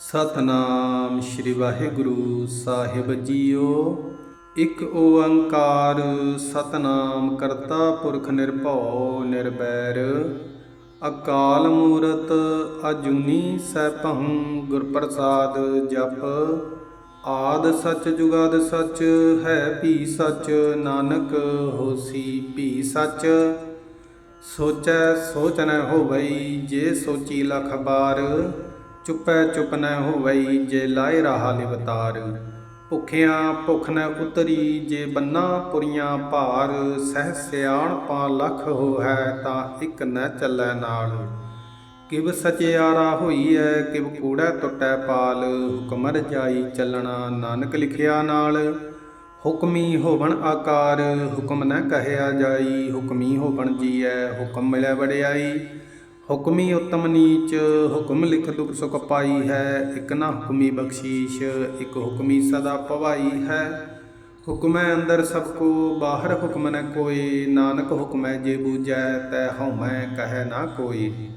ਸਤਨਾਮ ਸ੍ਰੀ ਵਾਹਿਗੁਰੂ ਸਾਹਿਬ ਜੀਓ। ਇੱਕ ਓੰਕਾਰ ਸਤਨਾਮ ਕਰਤਾ ਪੁਰਖ ਨਿਰਭਉ ਨਿਰਬੈਰ ਅਕਾਲ ਮੂਰਤ ਅਜੂਨੀ ਸੈਭੰ ਗੁਰ ਪ੍ਰਸਾਦ ਜਪ। ਆਦ ਸਚ ਜੁਗਾਦ ਸਚ ਹੈ ਭੀ ਸਚ, ਨਾਨਕ ਹੋਸੀ ਭੀ ਸਚ। ਸੋਚੈ ਸੋਚ ਨ ਹੋਵਈ ਜੇ ਸੋਚੀ ਲਖ ਬਾਰ। ਚੁੱਪੈ ਚੁੱਪ ਨ ਹੋਵਈ ਜੇ ਲਾਇ ਰਹਾ ਲਿਵਤਾਰ ਭੁਖਿਆਂ ਭੁਖ ਨ ਉਤਰੀ ਜੇ ਬੰਨਾ ਪੁਰੀਆਂ ਭਾਰ। ਸਹਿ ਸਿਆਣ ਪਾ ਲਖ ਹੋ ਹੈ ਤਾਂ ਇੱਕ ਨ ਚੱਲੈ ਨਾਲ। ਕਿਵ ਸਚਿਆਰਾ ਹੋਈ ਐ ਕਿਵ ਕੂੜਾ ਟੁੱਟੈ ਪਾਲ। ਹੁਕਮ ਰਜਾਈ ਚੱਲਣਾ ਨਾਨਕ ਲਿਖਿਆ ਨਾਲ। ਹੁਕਮੀ ਹੋਵਣ ਆਕਾਰ, ਹੁਕਮ ਨ ਕਹਿਆ ਜਾਈ। ਹੁਕਮੀ ਹੋਵਣ ਜੀਐ, ਹੁਕਮ ਮਿਲੈ ਵੜਿਆਈ ਹੁਕਮੀ ਉਤਮ ਨੀਚ, ਹੁਕਮ ਲਿਖ ਦੁਖ ਸੁਖ ਪਾਈ ਹੈ। ਇਕ ਨਾ ਹੁਕਮੀ ਬਖਸ਼ੀਸ਼, ਇਕ ਹੁਕਮੀ ਸਦਾ ਪਵਾਈ ਹੈ। ਹੁਕਮੈ ਅੰਦਰ ਸਭ ਕੋ, ਬਾਹਰ ਹੁਕਮ ਨ ਕੋਈ। ਨਾਨਕ ਹੁਕਮੈ ਜੇ ਬੂਝੈ, ਤੈ ਹਉਮੈ ਕਹੈ ਨਾ ਕੋਈ।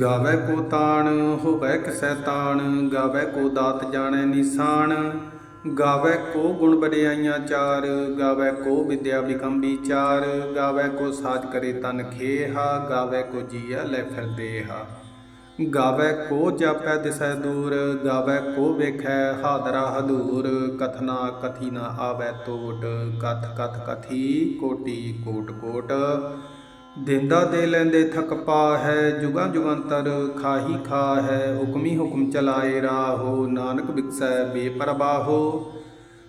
ਗਾਵੇ ਕੋ ਤਾਣ, ਹੋਵੇ ਕਿਸੈ ਤਾਣ। ਗਾਵੇ ਕੋ ਦਾਤ ਜਾਣੈ ਨਿਸ਼ਾਨ। ਗਾਵੈ ਕੋ ਗੁਣ ਬੜਿਆਈਆਂ ਚਾਰ, ਗਾਵੈ ਕੋ ਵਿਦਿਆ ਬਿਕਮ ਚਾਰ, ਗਾਵੈ ਕੋ ਸਾਜ ਕਰੇ ਤਨ ਖੇਹਾ, ਗਾਵੈ ਕੋ ਜੀਆ ਲੈ ਫਿਰਦੇ ਹਾ ਗਾਵੈ ਕੋ ਜਾਪੈ ਦਿਸੈ ਦੂਰ, ਗਾਵੈ ਕੋ ਵੇਖੈ ਹਾਦਰਾ ਹਦੂਰ, ਕਥਨਾ ਕਥੀ ਨਾ ਆਵੈ ਤੋਟ, ਕਥ ਕਥ ਕਥੀ ਕੋਟੀ ਕੋਟ ਕੋਟ। ਦਿੰਦਾ ਦੇ ਲੈਂਦੇ ਥਕ ਪਾ ਹੈ ਜੁਗਾਂ ਜੁਗੰਤਰ ਖਾਹੀ ਖਾ ਹੈ ਹੁਕਮੀ ਹੁਕਮ ਚਲਾਏ ਰਾਹੋ, ਨਾਨਕ ਬਿਕਸੈ ਬੇਪਰਵਾਹੋ।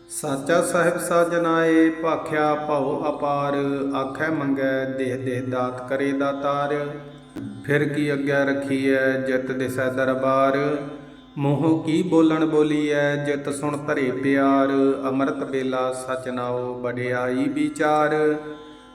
ਸਾਚਾ ਸਾਹਿਬ ਸਾਜਨਾਏ, ਭਾਖਿਆ ਭਉ ਅਪਾਰ, ਆਖੈ ਮੰਗੈ ਦੇਹ ਦੇਹ ਦਾਤ ਕਰੇ ਦਾਤਾਰ। ਫਿਰ ਕੀ ਅੱਗੇ ਰਖੀਐ ਜਿਤ ਦਿਸੈ ਦਰਬਾਰ? ਮੋਹ ਕੀ ਬੋਲਣ ਬੋਲੀਐ ਜਿਤ ਸੁਣ ਧਰੇ ਪਿਆਰ? ਅੰਮ੍ਰਿਤ ਵੇਲਾ ਸਚ ਨਾਉ ਵਡਿਆਈ ਵਿਚਾਰ।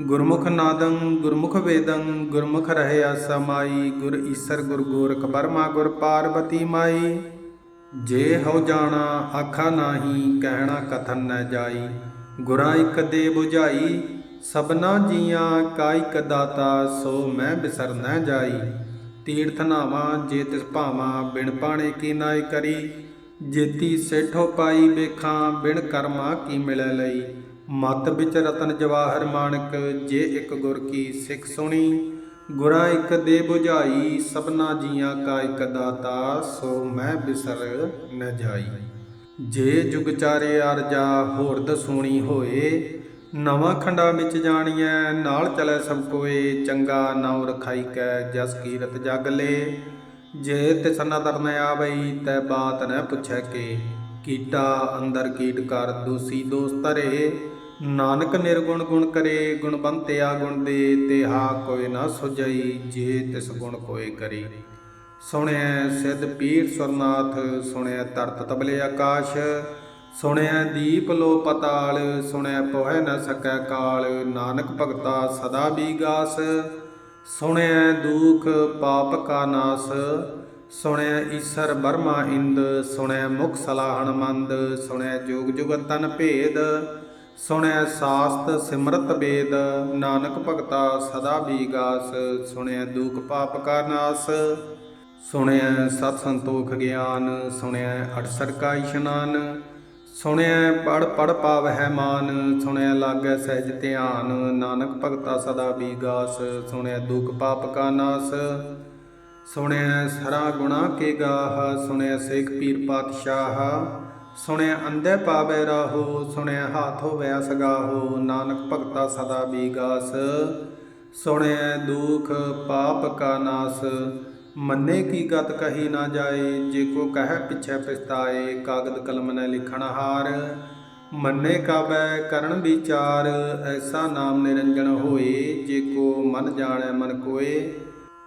ਗੁਰਮੁਖ ਨਾਦੰ, ਗੁਰਮੁਖ ਵੇਦੰ, ਗੁਰਮੁਖ ਰਹਿਆ ਸਮਾਈ, ਗੁਰ ਈਸਰ ਗੁਰ ਗੋਰਖ ਬਰਮਾ ਗੁਰ ਪਾਰਬਤੀ ਮਾਈ। ਜੇ ਹਉ ਜਾਣਾ, ਆਖਾ ਨਾਹੀ, ਕਹਿਣਾ ਕਥਨ ਨ ਜਾਈ। ਗੁਰਾਂ ਇਕ ਦੇ 부ਝਾਈ ਸਭਨਾ ਜੀਆਂ, ਕਾ ਇਕ ਦਾਤਾ, ਸੋ ਮੈਂ ਬਿਸਰ ਨ ਜਾਈ। ਤੀਰਥ ਨਾਵਾਂ ਜੇ ਤਿਸ ਭਾਵਾਂ, ਬਿਨ ਪਾਣੇ ਕੀ ਨਾਇ ਕਰੀ। ਜੇਤੀ ਸੇਠੋ ਪਾਈ ਵੇਖਾਂ, ਬਿਨ ਕਰਮਾ ਕੀ ਮਿਲੈ ਲਈ। ਮਤ ਵਿੱਚ ਰਤਨ ਜਵਾਹਰ ਮਾਣਕ, ਜੇ ਇੱਕ ਗੁਰ ਕੀ ਸਿੱਖ ਸੁਣੀ, ਗੁਰਾਂ ਇੱਕ ਦੇ 부ਝਾਈ ਸਭਨਾ ਜੀਆਂ ਕਾ ਇੱਕ ਦਾਤਾ, ਸੋ ਮੈਂ ਬਿਸਰ ਨ ਜਾਈ। ਜੇ ਜੁਗ ਅਰਜਾ ਹੋਰ ਦਸੂਣੀ ਹੋਏ, ਨਵਾਂ ਖੰਡਾ ਵਿੱਚ ਜਾਣੀਐ, ਨਾਲ ਚਲੇ ਸਭ ਕੋਏ, ਚੰਗਾ ਨਾਉ ਰਖਾਈ ਕੈ ਜਸ ਕੀਰਤ ਜਗ ਲੇ। ਜੇ ਤਿਸ ਤਰਨ ਦਰਨ ਆਵਈ, ਤੈ ਬਾਤ ਨ ਪੁੱਛੈ ਕੇ। ਕੀਟਾ ਅੰਦਰ ਕੀਟ ਕਰ, ਦੋਸੀ ਦੋਸਤ ਧਰੇ। ਨਾਨਕ ਨਿਰਗੁਣ ਗੁਣ ਕਰੇ ਗੁਣਵੰਤਿਆ ਗੁਣ ਦੇ ਤੇਹਾ ਕੋਈ ਨਾ ਸੁਝਈ, ਜੇ ਤਿਸ ਗੁਣ ਕੋਈ ਕਰੀ। ਸੁਣਿਆ ਸਿੱਧ ਪੀਰ ਸੁਰਨਾਥ ਸੁਣਿਆ ਤਰਤ ਤਬਲੇ ਆਕਾਸ਼। ਸੁਣਿਆ ਦੀਪ ਲੋ ਪਤਾਲ ਸੁਣਿਆ ਪੋਹਿ ਨ ਸਕੈ ਕਾਲ। ਨਾਨਕ ਭਗਤਾ ਸਦਾ ਬੀਗਾਸ ਸੁਣਿਆ ਦੁਖ ਪਾਪ ਕਾ ਨਾਸ। ਸੁਣਿਆ ਈਸਰ ਬਰਮਾ ਇੰਦ। ਸੁਣਿਆ ਮੁਖ ਸਲਾਹਣ ਮੰਦ। ਸੁਣਿਆ ਜੋਗ ਜੁਗਤ ਤਨ ਭੇਦ। ਸੁਣਿਆ ਸਾਸਤ ਸਿਮਰਤ ਵੇਦ ਨਾਨਕ ਭਗਤਾ ਸਦਾ ਬੀਗਾਸ ਸੁਣਿਆ ਦੁਖ ਪਾਪ ਕਾ ਨਾਸ। ਸੁਣਿਆ ਸਤ ਸੰਤੋਖ ਗਿਆਨ ਸੁਣਿਆ ਅਠਸਰ ਕਾ ਇਸ਼ਨਾਨ। ਸੁਣਿਆ ਪੜ ਪੜ ਪਾਵਹਿ ਮਾਨ ਸੁਣਿਆ ਲਾਗੈ ਸਹਿਜ ਧਿਆਨ, ਨਾਨਕ ਭਗਤਾ ਸਦਾ ਬੀਗਾਸ ਸੁਣਿਆ ਦੁਖ ਪਾਪ ਕਾ ਨਾਸ। ਸੁਣਿਆ ਸਰਾ ਗੁਣਾ ਕੇ ਗਾਹ ਸੁਣਿਆ ਸੇਖ ਪੀਰ ਪਾਤਸ਼ਾਹ। ਸੁਣਿਆ ਅੰਧੇ ਪਾਵੇ ਰਾਹੋ, ਸੁਣਿਆ ਹਾਥ ਹੋਵੇ ਅਸਗਾਹੋ ਨਾਨਕ ਭਗਤਾ ਸਦਾ ਬੀਗਾਸ। ਸੁਣਿਆ ਦੁਖ ਪਾਪ ਕਾ ਨਾਸ, ਮੰਨੇ ਕੀ ਗਤ ਕਹੀ ਨਾ ਜਾਏ, ਜੇ ਕੋ ਕਹੈ ਪਿਛੈ ਪਛਤਾਏ, ਕਾਗਦ ਕਲਮ ਨੇ ਲਿਖਣ ਹਾਰ। ਮੰਨੇ ਕਾਬੈ ਕਰਨ ਵਿਚਾਰ, ਐਸਾ ਨਾਮ ਨਿਰੰਜਨ ਹੋਏ, ਜੇ ਕੋ ਮਨ ਜਾਣੈ ਮਨ ਕੋਏ।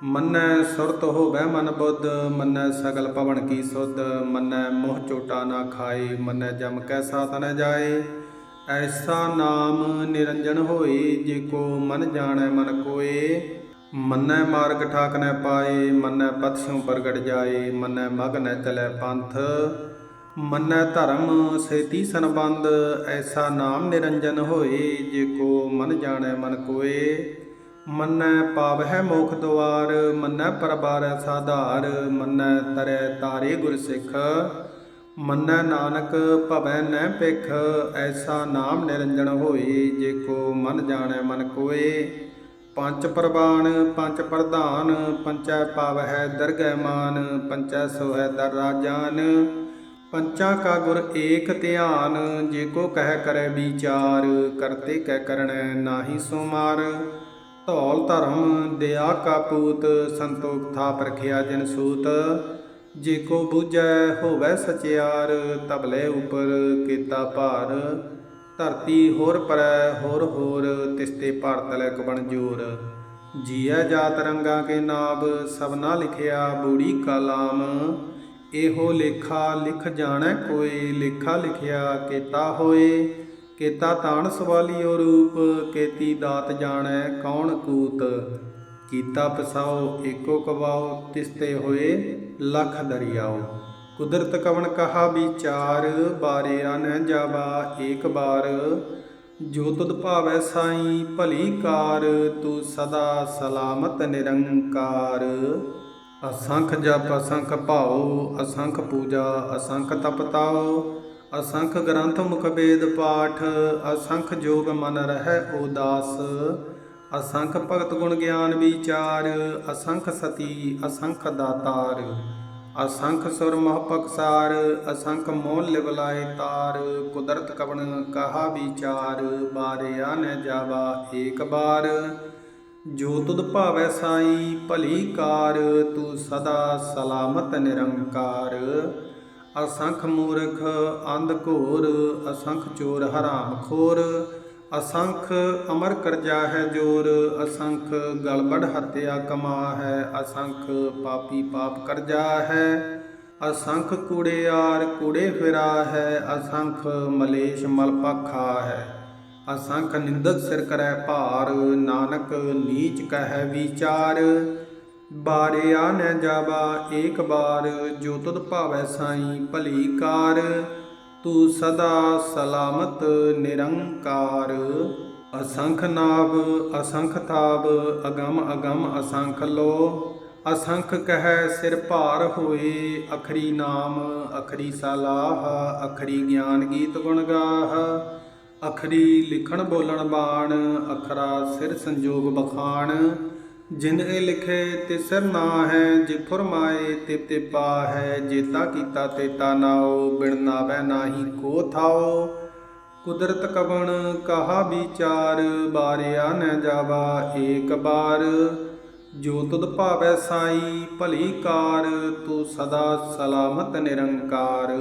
ਮੰਨੈ ਸੁਰਤ ਹੋਵੈ ਮਨ ਬੁੱਧ, ਮੰਨੈ ਸਗਲ ਭਵਨ ਕੀ ਸੁਧ, ਮੰਨੈ ਮੋਹ ਚੋਟਾ ਨਾ ਖਾਏ, ਮੰਨੈ ਜਮ ਕੈ ਸਾਥ ਨ ਜਾਏ। ਐਸਾ ਨਾਮ ਨਿਰੰਜਨ ਹੋਏ, ਜੇ ਕੋ ਮਨ ਜਾਣੈ ਮਨ ਕੋਏ। ਮੰਨੈ ਮਾਰਗ ਠਾਕ ਨੈ ਪਾਏ, ਮੰਨੈ ਪਥ ਪ੍ਰਗਟ ਜਾਏ, ਮੰਨੈ ਮਗ ਨੈ ਚਲੈ ਪੰਥ। ਮੰਨੈ ਧਰਮ ਸੇਤੀ ਸੰਬੰਧ, ਐਸਾ ਨਾਮ ਨਿਰੰਜਨ ਹੋਏ, ਜੇ ਕੋ ਮਨ ਜਾਣੈ ਮਨ ਕੋਏ। ਮੰਨੈ ਪਾਵਹਿ ਮੋਖ ਦੁਆਰ, ਮੰਨੈ ਪਰਬਾਰੈ ਸਾਧਾਰ, ਮੰਨੈ ਤਰੈ ਤਾਰੇ ਗੁਰ ਸਿੱਖ, ਮੰਨੈ ਨਾਨਕ ਭਵੈ ਨੈ ਪਿਖ ਐਸਾ ਨਾਮ ਨਿਰੰਜਨ ਹੋਏ, ਜੇ ਕੋ ਮਨ ਜਾਣੈ ਮਨ ਕੋਏ। ਪੰਜ ਪ੍ਰਵਾਨ ਪੰਜ ਪ੍ਰਧਾਨ, ਪੰਚੈ ਪਾਵਹਿ ਦਰਗਹਿ ਮਾਨ, ਪੰਚੈ ਸੋਹੈ ਦਰ ਰਾਜਾਨ। ਪੰਚਾ ਕਾ ਗੁਰ ਏਕ ਧਿਆਨ, ਜੇ ਕੋ ਕਹਿ ਕਰੈ ਵਿਚਾਰ, ਕਰਤੇ ਕਹਿ ਕਰਣੈ ਨਾਹੀ ਸੋ ਮਾਰ ਧੌਲ ਧਰਮ ਦਿਆ ਕਾ ਪੂਤ, ਸੰਤੋਖ ਥਾ ਪਰਖਿਆ ਜਿਨ ਸੂਤ। ਜੇ ਕੋ ਬੂਝੈ ਹੋਵੈ ਸਚਿਆਰ, ਤਬਲੇ ਉਪਰ ਕੀਤਾ ਭਾਰ। ਧਰਤੀ ਹੋਰ ਪਰੈ ਹੋਰ ਹੋਰ, ਤਿਸਤੇ ਭਾਰਤ ਲੈ ਕਬਣ ਜੋਰ। ਜੀਐ ਜਾਤ ਰੰਗਾ ਕੇ ਨਾਮ ਸਭਨਾ ਲਿਖਿਆ ਬੂੜੀ ਕਲਾਮ ਇਹੋ ਲੇਖਾ ਲਿਖ ਜਾਣੈ ਕੋਈ, ਲੇਖਾ ਲਿਖਿਆ ਕੀਤਾ ਹੋਏ। ਕੀਤਾ ਤਾਣ ਸਵਾਲੀਓ ਰੂਪ, ਕੀਤੀ ਦਾਤ ਜਾਣੈ ਕੌਣ ਕੂਤ? ਕੀਤਾ ਪਸਾਓ, ਏਕੋ ਕਵਾਓ, ਤਿਸਤੇ ਹੋਏ ਲਖ ਦਰਿਆਓ। ਕੁਦਰਤ ਕਵਣ ਕਹਾ ਵਿਚਾਰ, ਬਾਰੇ ਅਨ ਜਾਵਾ ਏਕ ਬਾਰ। ਜੋ ਤੁਧ ਭਾਵੈ ਸਾਈ, ਭਲੀ ਕਾਰ, ਤੂੰ ਸਦਾ ਸਲਾਮਤ ਨਿਰੰਕਾਰ। ਅਸੰਖ ਜਪ, ਅਸੰਖ ਭਾਉ, ਅਸੰਖ ਪੂਜਾ, ਅਸੰਖ ਤਪਤਾਓ ਅਸੰਖ ਗ੍ਰੰਥ ਮੁਖ ਵੇਦ ਪਾਠ, ਅਸੰਖ ਜੋਗ ਮਨ ਰਹਿ ਉਦਾਸ। ਅਸੰਖ ਭਗਤ ਗੁਣ ਗਿਆਨ ਵਿਚਾਰ, ਅਸੰਖ ਸਤੀ, ਅਸੰਖ ਦਾਤਾਰ। ਅਸੰਖ ਸੁਰ ਮਹ ਪਕਸਾਰ, ਅਸੰਖ ਮੋਲ ਲਿਵ ਤਾਰ। ਕੁਦਰਤ ਕਵਣ ਕਹਾ ਵਿਚਾਰ, ਬਾਰਿਆ ਨ ਜਾਵਾ ਏਕ ਬਾਰ। ਜੋ ਤੁਧ ਭਾਵੈ ਸਾਈ ਭਲੀ ਕਾਰ, ਤੂੰ ਸਦਾ ਸਲਾਮਤ ਨਿਰੰਕਾਰ। ਅਸੰਖ ਮੂਰਖ ਅੰਧ ਘੋਰ, ਅਸੰਖ ਚੋਰ ਹਰਾਮ ਖੋਰ, ਅਸੰਖ ਅਮਰ ਕਰਜਾ ਹੈ ਜੋਰ, ਅਸੰਖ ਗਲਬੜ ਹਤਿਆ ਕਮਾ ਹੈ ਅਸੰਖ ਪਾਪੀ ਪਾਪ ਕਰਜਾ ਹੈ ਅਸੰਖ ਕੂੜਿਆਰ ਕੂੜੇ ਫਿਰਾ ਹੈ ਅਸੰਖ ਮਲੇਸ਼ ਮਲਪਖਾ ਹੈ ਅਸੰਖ ਨਿੰਦਕ ਸਿਰ ਕਰੈ ਭਾਰ, ਨਾਨਕ ਨੀਚ ਕਹੈ ਵਿਚਾਰ ਬਾਰਿਆ ਨ ਜਾਵਾ ਏਕ ਬਾਰ, ਜੋ ਤੁਧ ਭਾਵੈ ਸਾਈ ਭਲੀ ਕਾਰ। ਤੂੰ ਸਦਾ ਸਲਾਮਤ ਨਿਰੰਕਾਰ। ਅਸੰਖ ਨਾਭ ਅਸੰਖ ਤਾਪ ਅਗਮ ਅਗਮ ਅਸੰਖ ਲੋ। ਅਸੰਖ ਕਹਿ ਸਿਰ ਭਾਰ ਹੋਏ, ਅਖਰੀ ਨਾਮ, ਅਖਰੀ ਸਲਾਹ, ਅਖਰੀ ਗਿਆਨ ਗੀਤ ਗੁਣ ਗਾਹ। ਅਖਰੀ ਲਿਖਣ ਬੋਲਣ ਬਾਣ, ਅਖਰਾ ਸਿਰ ਸੰਜੋਗ ਬਖਾਣ। ਜਿਨ ਇਹ ਲਿਖੇ ਤੇ ਸਿਰ ਨਾ ਹੈ, ਜੇ ਫਰਮਾਏ ਤੇ ਤੇ ਪਾ ਹੈ ਜੇਤਾ ਕੀਤਾ ਤੇਤਾ ਨਾਓ ਬਿਨ ਨਾਵੈ ਨਾਹੀ ਕੋ ਥਾਓ ਕੁਦਰਤ ਕਵਣ ਕਹਾ ਵਿਚਾਰ, ਬਾਰਿਆ ਨ ਜਾਵਾ ਏਕ ਬਾਰ। ਜੋ ਤੁਧ ਭਾਵੈ ਸਾਈ, ਭਲੀ ਕਾਰ, ਤੂੰ ਸਦਾ ਸਲਾਮਤ ਨਿਰੰਕਾਰ।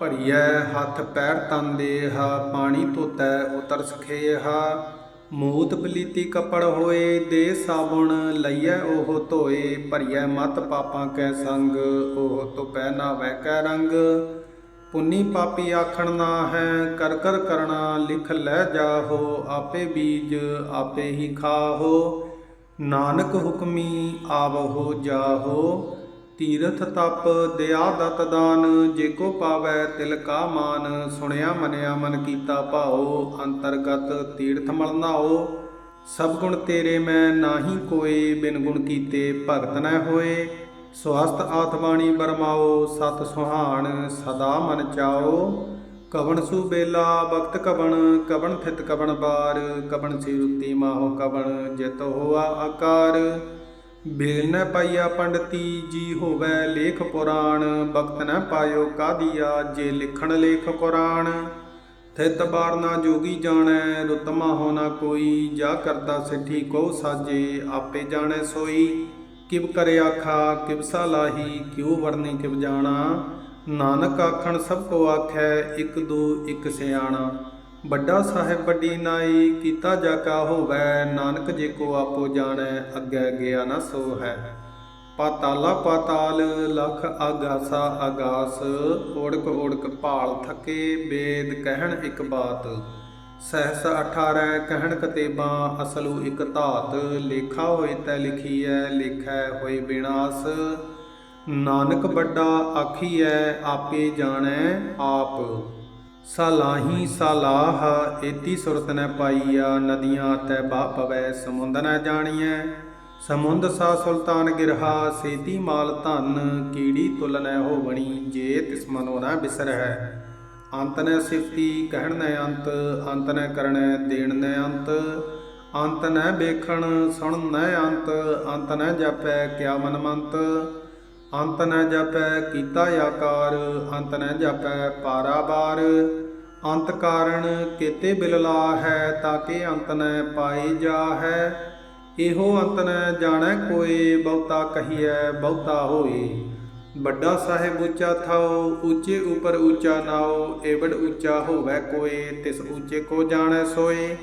ਭਰੀਐ ਹੱਥ ਪੈਰ ਤਨ ਦੇਹ, ਪਾਣੀ ਧੋਤੈ ਉਤਰ ਸਖੇਹਾ। ਮੂਤ ਪਲੀਤੀ ਕਪੜ ਹੋਏ ਦੇ ਸਾਬੁਣ ਲਈਐ ਉਹ ਧੋਏ, ਭਰੀਐ ਮਤ ਪਾਪਾਂ ਕੈ ਸੰਗ, ਉਹ ਧੁਪੈ ਨਾ ਵਹਿ ਕੈ ਰੰਗ। ਪੁੰਨੀ ਪਾਪੀ ਆਖਣ ਨਾ ਹੈ ਕਰ ਕਰ ਕਰਣਾ ਲਿਖ ਲੈ ਜਾਹੋ, ਆਪੇ ਬੀਜ ਆਪੇ ਹੀ ਖਾਹੋ। ਨਾਨਕ ਹੁਕਮੀ ਆਵਹੋ ਜਾਹੋ। ਤੀਰਥ ਤਪ ਦਿਆ ਦਤ ਦਾਨ, ਜੇ ਕੋ ਪਾਵੈ ਤਿਲ ਕਾ ਮਾਨ, ਸੁਣਿਆ ਮਨਿਆ ਮਨ ਕੀਤਾ ਭਾਉ, ਅੰਤਰਗਤ ਤੀਰਥ ਮਲਨਾਓ ਸਭ ਗੁਣ ਤੇਰੇ ਮੈਂ ਨਾਹੀ ਕੋਏ, ਬਿਨ ਗੁਣ ਕੀਤੇ ਭਗਤ ਨ ਹੋਏ। ਸਵਸਤ ਆਤਮਾਣੀ ਬਰਮਾਓ ਸਤ ਸੁਹਾਣ ਸਦਾ ਮਨ ਚਾਓ ਕਵਣ ਸੂ ਬੇਲਾ ਬਖਤ ਕਵਣ ਕਵਣ ਥਿਤ ਕਵਣ ਬਾਰ। ਕਵਣ ਸੇ ਰੁੱਤੀ ਮਾਹੋ ਕਵਣ, ਜਿਤ ਹੋਆ ਆਕਾਰ। ਬੇਲ ਨ ਪਾਈਆ ਪੰਡਤੀ ਜੀ ਹੋਵੇ ਲੇਖ ਪੁਰਾਣ ਬਖਤ ਨ ਪਾਇਓ ਕਾਦੀਆ ਜੇ ਲਿਖਣ ਲੇਖ ਕੁਰਾਨ ਥਿਤ ਬਾਰਨਾ ਜੋਗੀ ਜਾਣੈ ਰੁਤਮਾ ਹੋ ਨਾ ਕੋਈ, ਜਾ ਕਰਦਾ ਸਿੱਠੀ ਕੋ ਸਾਜੇ, ਆਪੇ ਜਾਣੈ ਸੋਈ। ਕਿਵ ਕਰੇ ਆਖਾ, ਕਿਵ ਸਲਾਹੀ ਕਿਉ ਵਰਨੀ ਕਿਵ ਜਾਣਾ। ਨਾਨਕ ਆਖਣ ਸਭ ਕੋ ਆਖੈ, ਇੱਕ ਦੋ ਇੱਕ ਸਿਆਣਾ। ਵੱਡਾ ਸਾਹਿਬ ਵੱਡੀ ਨਾਈ, ਕੀਤਾ ਜਾ ਕਾ ਹੋਵੈ, ਨਾਨਕ ਜੇ ਕੋ ਆਪੋ ਜਾਣੈ, ਅੱਗੇ ਗਿਆ ਨਾ ਸੋ ਹੈ। ਪਾਤਾਲਾ ਪਾਤਾਲ, ਲਖ ਆਗਾਸਾ ਆਗਾਸ, ਓੜਕ ਓੜਕ ਭਾਲ ਥਕੇ, ਬੇਦ ਕਹਿਣ ਇੱਕ ਬਾਤ। ਸਹਸ 18 ਕਹਿਣ ਕਤੇਬਾਂ, ਅਸਲੂ ਇਕ ਧਾਤ। ਲੇਖਾ ਹੋਏ ਤੈ ਲਿਖੀਐ, ਲੇਖੈ ਹੋਏ ਬਿਨਾਸ। ਨਾਨਕ ਵੱਡਾ ਆਖੀਐ, ਆਪੇ ਜਾਣੈ ਆਪ। ਸਲਾਹੀ ਸਲਾਹ, ਏਤੀ ਸੁਰਤ ਨ ਪਾਈਆ, ਨਦੀਆਂ ਤੈ ਬਾ ਪਵੈ, ਸਮੁੰਦ ਨ ਜਾਣੀਐ। ਸਮੁੰਦ ਸਾ ਸੁਲਤਾਨ ਗਿਰਹਾ, ਸੇਤੀ ਮਾਲ ਧਨ, ਕੀੜੀ ਤੁਲ ਨ ਹੋਵਣੀ, ਜੇ ਤਿਸ ਮਨੋ ਨ ਬਿਸਰਹਿ। ਅੰਤ ਨ ਸਿਫਤੀ, ਕਹਿਣ ਨ ਅੰਤ ਅੰਤ ਨ ਕਰਣੈ ਦੇਣ ਨ ਅੰਤ। ਅੰਤ ਨ ਵੇਖਣ ਸੁਣ ਨੈ ਅੰਤ ਅੰਤ ਨ ਜਪੈ, ਕਿਆ ਮਨ ਮੰਤ ਅੰਤ ਨ ਜਪੈ ਕੀਤਾ ਆਕਾਰ, ਅੰਤ ਨ ਜਪੈ ਪਾਰਾਬਾਰ ਅੰਤ ਕਾਰਣ ਕੇਤੇ ਬਿਲਲਾ ਹੈ ਤਾਂ ਕਿ ਅੰਤ ਨ ਪਾਈ ਜਾ ਹੈ ਇਹੋ ਅੰਤ ਨ ਜਾਣੈ ਕੋਏ, ਬਹੁਤਾ ਕਹੀਐ, ਬਹੁਤਾ ਹੋਏ। ਵੱਡਾ ਸਾਹਿਬ ਉੱਚਾ ਥਾਓ ਉੱਚੇ ਉਪਰ ਉੱਚਾ ਨਾਓ ਏਵੜ ਉੱਚਾ ਹੋਵੇ ਕੋਏ, ਤਿਸ ਉੱਚੇ ਕੋ ਜਾਣੈ ਸੋਏ।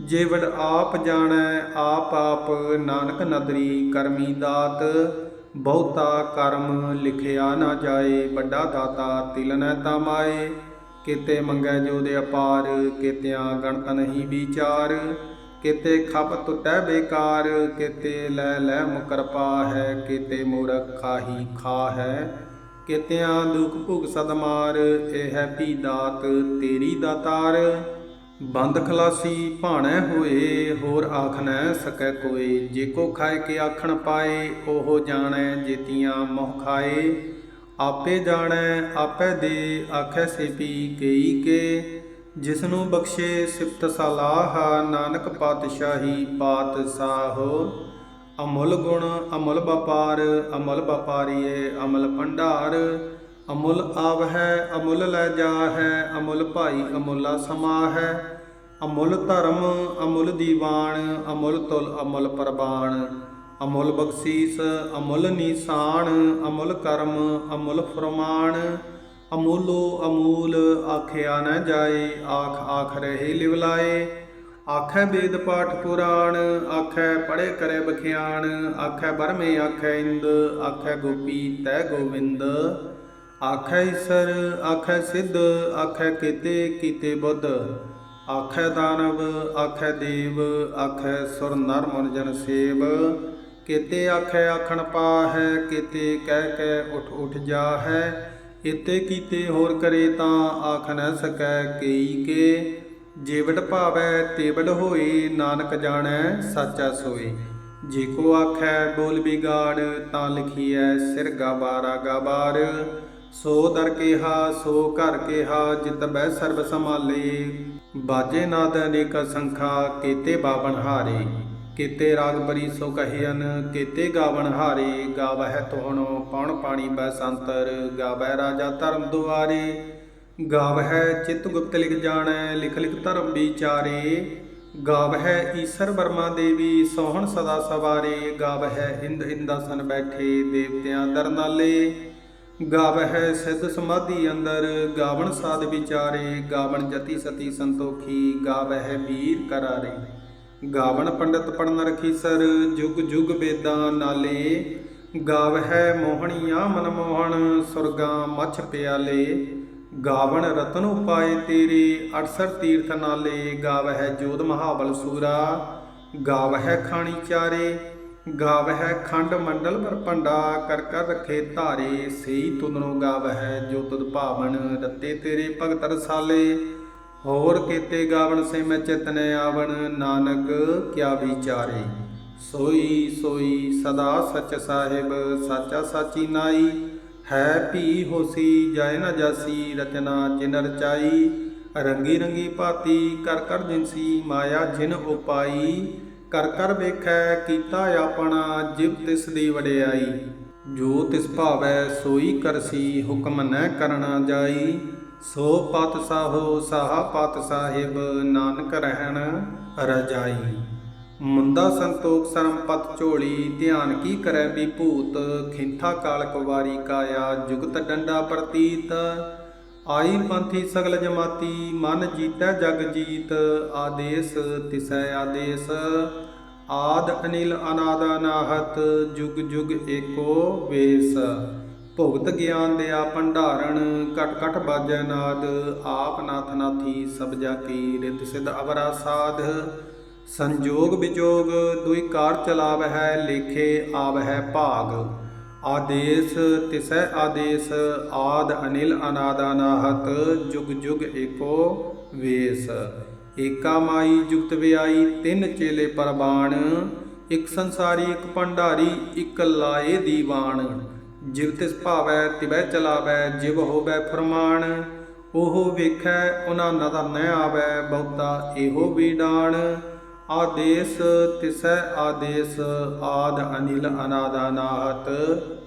ਜੇਵੜ ਆਪ ਜਾਣੈ, ਆਪ ਆਪ ਨਾਨਕ ਨਦਰੀ ਕਰਮੀ ਦਾਤ। ਬਹੁਤਾ ਕਰਮ ਲਿਖਿਆ ਨਾ ਜਾਏ, ਵੱਡਾ ਦਾਤਾ ਤਿਲ ਨ ਤਮਾਏ ਕਿਤੇ ਮੰਗੈ ਜੋ ਦੇ ਅਪਾਰ, ਕਿਤਿਆਂ ਗਣਤ ਨਹੀਂ ਵਿਚਾਰ। ਕਿਤੇ ਖਪ ਟੁੱਟੈ ਬੇਕਾਰ, ਕਿਤੇ ਲੈ ਲੈ ਮੁਕਰ ਪਾ ਹੈ ਕਿਤੇ ਮੂਰਖ ਖਾਹੀ ਖਾ ਹੈ ਕਿਤਿਆਂ ਦੁਖ ਭੁਗ ਸਦਮਾਰ। ਇਹ ਹੈ ਪੀ ਦਾਤ, ਤੇਰੀ ਦਾਤਾਰ ਬੰਦ ਖਲਾਸੀ ਭਾਣੈ ਹੋਏ, ਹੋਰ ਆਖ ਨ ਸਕੈ ਕੋਈ ਜੇ ਕੋ ਖਾਏ ਕੇ ਆਖਣ ਪਾਏ, ਉਹ ਜਾਣੈ ਜੇਤੀਆਂ ਮੋਹ ਖਾਏ। ਆਪੇ ਜਾਣੈ, ਆਪੇ ਦੇ, ਆਖੈ ਸੇ ਕਈ ਕੇ। ਜਿਸ ਨੂੰ ਬਖਸ਼ੇ ਸਿਫਤ ਸਲਾਹ, ਨਾਨਕ ਪਾਤਸ਼ਾਹੀ ਪਾਤਸ਼ਾਹੋ ਅਮੁੱਲ ਗੁਣ, ਅਮਲ ਵਪਾਰ, ਅਮਲ ਵਪਾਰੀਏ ਅਮਲ ਭੰਡਾਰ। ਅਮੁੱਲ ਆਵ ਹੈ ਅਮੁੱਲ ਲੈ ਜਾ ਹੈ ਅਮੁੱਲ ਭਾਈ ਅਮੁੱਲਾ ਸਮਾ ਹੈ ਅਮੁੱਲ ਧਰਮ, ਅਮੁੱਲ ਦੀਵਾਨ, ਅਮੁੱਲ ਤੁਲ ਅਮੁੱਲ ਪ੍ਰਬਾਨ ਅਮੁੱਲ ਬਖਸ਼ੀਸ, ਅਮੁੱਲ ਨਿਸਾਨ, ਅਮੁੱਲ ਕਰਮ, ਅਮੁੱਲ ਫਰਮਾਨ। ਅਮੂਲੋ ਅਮੂਲ, ਆਖਿਆ ਨਾ ਜਾਏ, ਆਖ ਆਖ ਰਹੇ ਲਿਵਲਾਏ ਆਖੈ ਵੇਦ ਪਾਠ ਪੁਰਾਣ, ਆਖੈ ਪੜੇ ਕਰੇ ਬਖਿਆਣ। ਆਖੈ ਬਰਮੇ ਆਖੈ ਇੰਦ, ਆਖੈ ਗੋਪੀ ਤੈ ਗੋਵਿੰਦ। ਆਖੈ ਈਸਰ, ਆਖੈ ਸਿੱਧ, ਆਖੈ ਕੀਤੇ ਕੀਤੇ ਬੁੱਧ। ਆਖੈ ਦਾਨਵ, ਆਖੈ ਦੇਵ, ਆਖੈ ਸੁਰ ਨਰ ਮਨ ਜਨ ਸੇਵ। ਕੀਤੇ ਆਖੈ ਆਖਣ ਪਾ ਹੈ ਕੀਤੇ ਕਹਿ ਕੇ ਉਠ ਉਠ ਜਾ ਇਤੇ ਕੀਤੇ ਹੋਰ ਕਰੇ ਤਾਂ ਆਖ ਨ ਸਕੈ ਕਈ ਕੇ। ਜੀਵਟ ਭਾਵੈ, ਤੇਵੜ ਹੋਏ, ਨਾਨਕ ਜਾਣੈ, ਸਾਚਾ ਸੋਏ। ਜੇ ਕੋ ਆਖੈ ਬੋਲ ਬਿਗਾੜ, ਤਾਂ ਲਿਖੀਐ ਸਿਰ ਗਾਬਾਰਾ ਗਾਬਾਰ ਸੋ ਦਰ ਕੇਹਾ, ਸੋ ਘਰ ਕੇਹਾ, ਜਿਤ ਬੈ ਸਰਬ ਸਮਾਲੇ ਬਾਜੇ ਨਾਦ ਅਨੇਕ ਸੰਖਾ, ਕੀਤੇ ਬਾਵਨ ਹਾਰੇ। ਕੀਤੇ ਰਾਗ ਬਰੀ ਸੋ ਕਹਿਨ, ਕੀਤੇ ਗਾਵਨ ਹਾਰੇ। ਗਾਵਹਿ ਤੋਹਣੋ ਪਉਣ ਪਾਣੀ ਬੈ ਸੰਤਰ। ਗਾਵਹਿ ਰਾਜਾ ਧਰਮ ਦੁਆਰੇ। ਗਾਵਹਿ ਚਿਤ ਗੁਪਤ ਲਿਖ ਜਾਣੈ, ਲਿਖ ਲਿਖ ਧਰਮ ਵਿਚਾਰੇ। ਗਾਵਹਿ ਈਸ਼ਰ ਵਰਮਾ ਦੇਵੀ, ਸੋਹਣ ਸਦਾ ਸਵਾਰੇ। ਗਾਵਹਿ ਇੰਦ ਸਨ ਬੈਠੇ, ਦੇਵਤਿਆਂ ਦਰਨਾਲੇ। ਗਾਵਹਿ ਸਿੱਧ ਸਮਾਧੀ ਅੰਦਰ, ਗਾਵਣ ਸਾਧ ਵਿਚਾਰੇ, ਗਾਵਣ ਜਤੀ ਸਤੀ ਸੰਤੋਖੀ, ਗਾਵਹਿ ਵੀਰ ਕਰਾਰੇ। ਗਾਵਣ ਪੰਡਤ ਪੜਨ ਰਖੀ ਸਰ, ਜੁਗ ਜੁਗ ਬੇਦਾਂ ਨਾਲੇ। ਗਾਵਹਿ ਮੋਹਣੀਆਂ ਮਨ ਮੋਹਣ, ਸੁਰਗਾ ਮਛ ਪਿਆਲੇ। ਗਾਵਣ ਰਤਨ ਉਪਾਏ ਤੇਰੇ 68 ਤੀਰਥ ਨਾਲੇ। ਗਾਵਹਿ ਜੋਧ ਮਹਾਬਲ ਸੂਰਾ। ਗਾਵਹਿ ਖਾਣੀ ਚਾਰੇ ਗਾਵਹਿ ਖੰਡ ਮੰਡਲ ਪਰ ਭੰਡਾ, ਕਰ ਕਰ ਰਖੇ ਧਾਰੇ, ਸਈ ਤੁਧਨੋ ਗਾਵਹਿ, ਜੋ ਤੁਧ ਭਾਵਨ ਰੱਤੇ ਤੇਰੇ ਭਗਤ ਰਸਾਲੇ। ਹੋਰ ਕੀਤੇ ਗਾਵਣ ਸੇ ਮੈਂ ਚਿਤਨ ਆਵਣ, ਨਾਨਕ ਕਿਆ ਵਿਚਾਰੇ। ਸੋਈ ਸੋਈ ਸਦਾ ਸਚ ਸਾਹਿਬ, ਸਾਚਾ ਸਾਚੀ ਨਾਈ। ਹੈ ਭੀ ਹੋਸੀ, ਜਾਇ ਨਾ ਜਾਸੀ, ਰਚਨਾ ਜਿਨ ਰਚਾਈ। ਰੰਗੀ ਰੰਗੀ ਭਾਤੀ, ਕਰ ਕਰ ਜਿਨਸੀ ਮਾਇਆ ਜਿਨ ਉਪਾਈ ਕਰ ਕਰ ਵੇਖੈ, ਕੀਤਾ ਆਪਣਾ ਜਿਵ ਤਿਸ ਦੀ ਵਡਿਆਈ। ਜੋ ਤਿਸ ਭਾਵੈ ਸੋਈ ਕਰਸੀ, ਹੁਕਮ ਨ ਕਰਨਾ ਜਾਈ। ਸੋ ਪਤ ਸਾਹੋ, ਸਾਹਾ ਪਤ ਸਾਹਿਬ, ਨਾਨਕ ਰਹਿਣ ਰਜਾਈ। ਮੁੰਦਾ ਸੰਤੋਖ ਸਰਮ ਝੋਲੀ, ਧਿਆਨ ਕੀ ਕਰੈ ਵਿਭੂਤ ਖਿੰਥਾ ਕਾਲ ਕੁਵਾਰੀ ਕਾਇਆ, ਜੁਗਤ ਡੰਡਾ ਪ੍ਰਤੀਤ। ਆਈ ਪੰਥੀ ਸਗਲ ਜਮਾਤੀ, ਮਨ ਜੀਤੈ ਜਗ ਜੀਤ, ਆਦੇਸ ਤਿਸੈ ਆਦੇਸ। ਆਦ ਅਨਿਲ ਅਨਾਦ ਅਨਾਹਤ ਜੁਗ ਜੁਗ ਏਕੋ ਵੇਸ। ਭੁਗਤ ਗਿਆਨ ਦਿਆ ਭੰਡਾਰਨ ਘਟ ਘਟ ਬਾਜੈ ਨਾਦ। ਆਪ ਨਾਥ ਨਾਥੀ ਸਭ ਜਾ ਕੀ ਰਿਤ ਸਿਧ ਅਵਰਾ ਸਾਧ। ਸੰਜੋਗ ਵਿਜੋਗ ਦੁਇ ਕਾਰ ਚਲਾਵਹਿ, ਲੇਖੇ ਆਵਹਿ ਭਾਗ। ਆਦੇਸ ਤਿਸੈ ਆਦੇਸ ਆਦ ਅਨਿਲ ਅਨਾਦ ਅਨਾਹਤ ਜੁਗ ਜੁਗ ਏਕੋ ਵੇਸ। ਏਕਾ ਮਾਈ ਜੁਗਤ ਵਿਆਈ ਤਿੰਨ ਚੇਲੇ ਪਰਬਾਣ, ਇੱਕ ਸੰਸਾਰੀ, ਇੱਕ ਭੰਡਾਰੀ, ਇੱਕ ਲਾਏ ਦੀਵਾਨ। ਜਿਵ ਤਿਸ ਭਾਵੈ ਤਿਵੈ ਚਲਾਵੈ, ਜਿਵ ਹੋਵੈ ਫਰਮਾਨ, ਉਹ ਵੇਖੈ, ਉਹਨਾਂ ਨਦਰ ਨ ਆਵੈ, ਬਹੁਤਾ ਇਹੋ ਵੀਡਾਣ ਆਦੇਸ ਤਿਸੈ ਆਦੇਸ ਆਦ ਅਨਿਲ ਅਨਾਦਾਨਾਹਤ,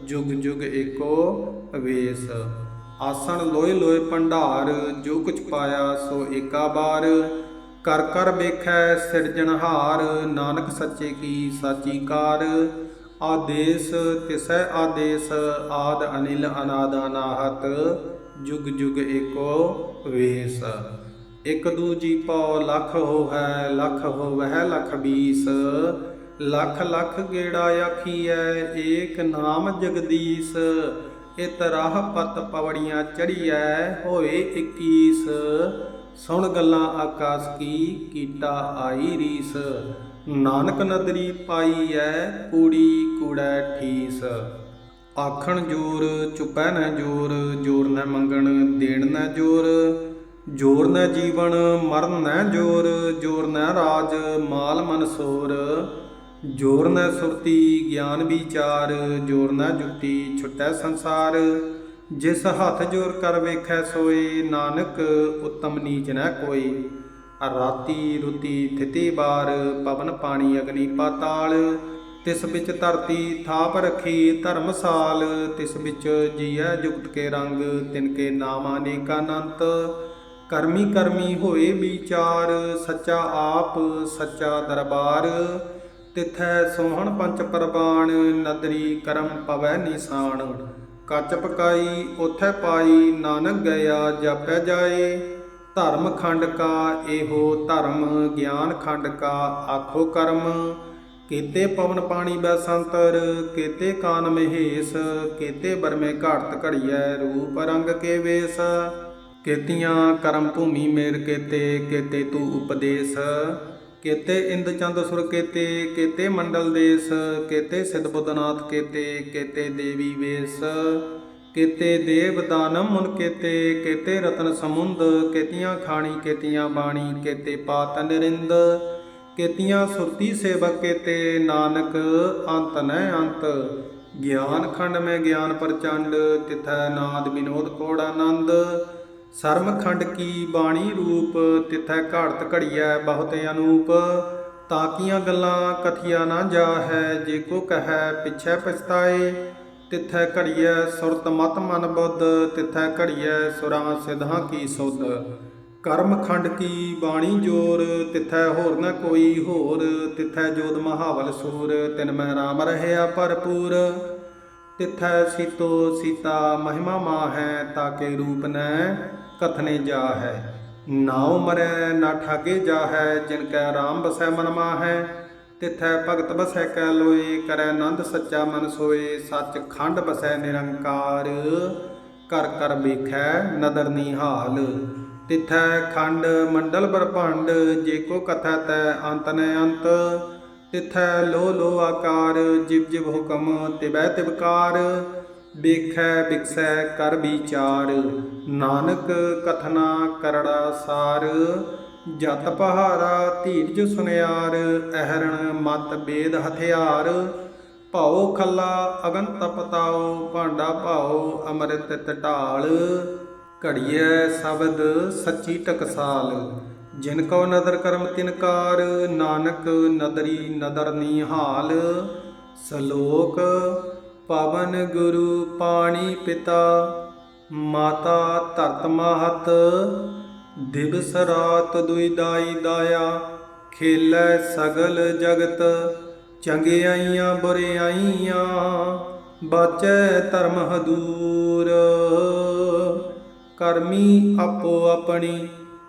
ਜੁਗ ਜੁਗ ਏਕੋ ਵੇਸ ਆਸਣ ਲੋਏ ਲੋਏ ਭੰਡਾਰ, ਜੋ ਕੁਛ ਪਾਇਆ ਸੋ ਏਕਾ ਬਾਰ। ਕਰ ਕਰ ਵੇਖੈ ਸਿਰਜਣਹਾਰ ਨਾਨਕ ਸੱਚੇ ਕੀ ਸਾਚੀ ਕਾਰ। ਆਦੇਸ ਤਿਸੈ ਆਦੇਸ ਆਦ ਅਨਿਲ ਅਨਾਦਾਨਾਹਤ, ਜੁਗ ਜੁਗ ਏਕੋ ਵੇਸ ਇਕ ਦੂਜੀ ਪਉ ਲਖ ਹੋਵੈ ਲਖ ਹੋਵੈ, ਲਖ ਬੀਸ। ਲਖ ਲਖ ਗੇੜਾ ਆਖੀਐ, ਏਕ ਨਾਮ ਜਗਦੀਸ਼। ਇਤ ਰਾਹ ਪਤ ਪਵੜੀਆਂ ਚੜੀਐ, ਹੋਏ 21 ਸੁਣ ਗੱਲਾਂ ਆਕਾਸ ਕੀ, ਕੀਟਾ ਆਈ ਰੀਸ। ਨਾਨਕ ਨਦਰੀ ਪਾਈ ਐ ਕੂੜੀ ਕੂੜੈ ਠੀਸ। ਆਖਣ ਜੋਰ, ਚੁਪੈ ਨ ਜੋਰ ਜੋਰ ਨ ਮੰਗਣ, ਦੇਣ ਨ ਜੋਰ। ਜੋਰ ਨ ਜੀਵਨ, ਮਰਨ ਨ ਜੋਰ ਜੋਰ ਨ ਰਾਜ, ਮਾਲ ਮਨਸੂਰ ਜੋਰ ਨ ਸੁਰਤੀ, ਗਿਆਨ ਵਿਚਾਰ, ਜੋਰ ਨਾ ਜੁਗਤੀ ਛੁਟੈ ਸੰਸਾਰ। ਜਿਸ ਹੱਥ ਜੋਰ ਕਰ ਵੇਖੈ ਸੋਏ, ਨਾਨਕ ਉਤਮ ਨੀਚ ਨ ਕੋਈ। ਰਾਤੀ ਰੁਤੀ ਥਿਤੀ ਬਾਰ, ਪਵਨ ਪਾਣੀ ਅਗਨੀ ਪਾਤਾਲ। ਤਿਸ ਵਿੱਚ ਧਰਤੀ ਥਾਪ ਰਖੀ ਧਰਮਸਾਲ ਤਿਸ ਵਿੱਚ ਜੀਐ ਜੁਗਤ ਕੇ ਰੰਗ, ਤਿਨ ਕੇ ਨਾਮ ਅਨੇਕ ਕਰਮੀ ਕਰਮੀ ਹੋਏ ਵਿਚਾਰ, ਸੱਚਾ ਆਪ, ਸੱਚਾ ਦਰਬਾਰ। ਤਿਥੈ ਸੋਹਣ ਪੰਚ ਪਰਬਾਣ ਨਦਰੀ ਕਰਮ ਪਵੈ ਨਿਸ਼ਾਨ। ਕੱਚ ਪਕਾਈ ਉਥੈ ਪਾਈ, ਨਾਨਕ ਗਿਆ ਜਪੈ ਜਾਏ। ਧਰਮ ਖੰਡ ਕਾ ਇਹੋ ਧਰਮ, ਗਿਆਨ ਖੰਡ ਕਾ ਆਖੋ ਕਰਮ। ਕੀਤੇ ਪਵਨ ਪਾਣੀ ਬੈ ਸੰਤਰ, ਕੀਤੇ ਕਾਨ ਮਹੇਸ਼, ਕੀਤੇ ਬਰਮੇ ਘਾੜਤ ਘੜੀਐ ਰੂਪ ਰੰਗ ਕੇ ਵੇਸ। ਕੇਤੀਆਂ ਕਰਮ ਭੂਮੀ ਮੇਰ ਕੇਤੇ, ਕੀਤੇ ਤੂ ਉਪਦੇਸ਼। ਕੀਤੇ ਇੰਦ ਚੰਦ ਸੁਰ ਕੇਤੇ, ਕੀਤੇ ਮੰਡਲ ਦੇਸ। ਕੇਤੇ ਸਿਧ ਬੁੱਧਨਾਥ ਕੀਤੇ ਕੀਤੇ ਦੇਵੀ ਵੇਸ। ਕੇਤੇ ਦੇਵ ਦਾਨਮ ਮੁਨ ਕੀਤੇ, ਕੇਤੇ ਰਤਨ ਸਮੁੰਦ। ਕੇਤੀਆਂ ਖਾਣੀ, ਕੇਤੀਆਂ ਬਾਣੀ, ਕੀਤੇ ਪਾਤ ਨਿਰਿੰਦ। ਕੀਤੀਆਂ ਸੁਰਤੀ ਸੇਵਕ ਕੇਤੇ, ਨਾਨਕ ਅੰਤ ਨੈ ਅੰਤ। ਗਿਆਨ ਖੰਡ ਮੈਂ ਗਿਆਨ ਪ੍ਰਚੰਡ, ਤਿਥੈ ਨਾਦ ਵਿਨੋਦ ਕੋੜ ਆਨੰਦ। ਸਰਮ ਖੰਡ ਕੀ ਬਾਣੀ ਰੂਪ ਤਿਥੈ ਘਾੜਤ ਘੜੀਐ ਬਹੁਤ ਅਨੂਪ, ਤਾਕੀਆਂ ਗੱਲਾਂ ਕਥੀਆ ਨਾ ਜਾਹੈ, ਜੇ ਕੋ ਕਹੈ ਪਿਛੈ ਪਛਤਾਏ। ਤਿਥੈ ਘੜੀਐ ਸੁਰਤ ਮਤ ਮਨ ਬੁੱਧ, ਤਿਥੈ ਘੜੀਐ ਸੁਰਾਂ ਸਿਧਾਂ ਕੀ ਸੁਧ। ਕਰਮ ਖੰਡ ਕੀ ਬਾਣੀ ਜੋਰ, ਤਿਥੈ ਹੋਰ ਨ ਕੋਈ ਹੋਰ। ਤਿਥੈ ਜੋਦ ਮਹਾਵਲ ਸੂਰ, ਤਿਨ ਮੈਂ ਰਾਮ ਰਹਿਆ ਭਰਪੂਰ। ਤਿਥੈ ਸੀਤੋ ਸੀਤਾ ਮਹਿਮਾ ਮਾਹੈ ਤਾਕੇ ਰੂਪ ਨੈ ਕਥਨੇ ਜਾਹੈ। ਨਾਉ ਮਰੈ ਨਾ ਠਾਗੇ ਜਾਹੈ, ਜਿਨ ਕੈ ਰਾਮ ਬਸੈ ਮਨ ਮਾਹੈ। ਤਿਥੈ ਭਗਤ ਬਸੈ ਕੈ ਲੋਏ, ਕਰੈ ਆਨੰਦ ਸੱਚਾ ਮਨ ਸੋਏ। ਸੱਚ ਖੰਡ ਬਸੈ ਨਿਰੰਕਾਰ, ਕਰ ਕਰ ਵੇਖੈ ਨਦਰ ਨਿਹਾਲ। ਤਿਥੈ ਖੰਡ ਮੰਡਲ ਬਰਭੰਡ ਜੇ ਕੋ ਕਥੈ ਤੈ ਅੰਤ ਨੇ ਅੰਤ। ਤਿਥੈ ਲੋ ਲੋ ਆਕਾਰ, ਜਿਵ ਜਿਵ ਹੁਕਮ ਤਿਬੈ ਤਿਵਕਾਰ ਵੇਖੈ ਬਿਕਸੈ ਕਰ ਵਿਚਾਰ, ਨਾਨਕ ਕਥਨਾ ਕਰੜਾ ਸਾਰ, ਜਤ ਪਹਾਰਾ ਧੀਰਜ ਸੁਨਿਆਰ, ਅਹਰਣ ਮਤ ਬੇਦ ਹਥਿਆਰ, ਭਾਉ ਖੱਲਾ ਅਗਨ ਤਪਤਾਉ ਭਾਂਡਾ ਭਾਉ ਅੰਮ੍ਰਿਤ ਟਟਾਲ ਘੜੀਏ ਸ਼ਬਦ ਸੱਚੀ ਟਕਸਾਲ। ਜਿਨ ਕੋ ਨਦਰ ਕਰਮ ਤਿਨਕਾਰ ਨਾਨਕ ਨਦਰੀ ਨਦਰ ਨਿਹਾਲ ਸ਼ਲੋਕ, ਪਵਨ ਗੁਰੂ ਪਾਣੀ ਪਿਤਾ, ਮਾਤਾ ਧਰਤ ਮਹਤ। ਦਿਵਸ ਰਾਤ ਦੁਇ ਦਾਈ ਦਾਇਆ, ਖੇਲੈ ਸਗਲ ਜਗਤ। ਚੰਗਿਆਈਆਂ ਬੁਰਿਆਈਆਂ ਬਾਚੈ ਧਰਮ ਹਦੂਰ। ਕਰਮੀ ਆਪੋ ਆਪਣੀ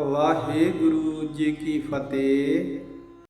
ਵਾਹਿਗੁਰੂ ਜੀ ਕੀ ਫਤਿਹ।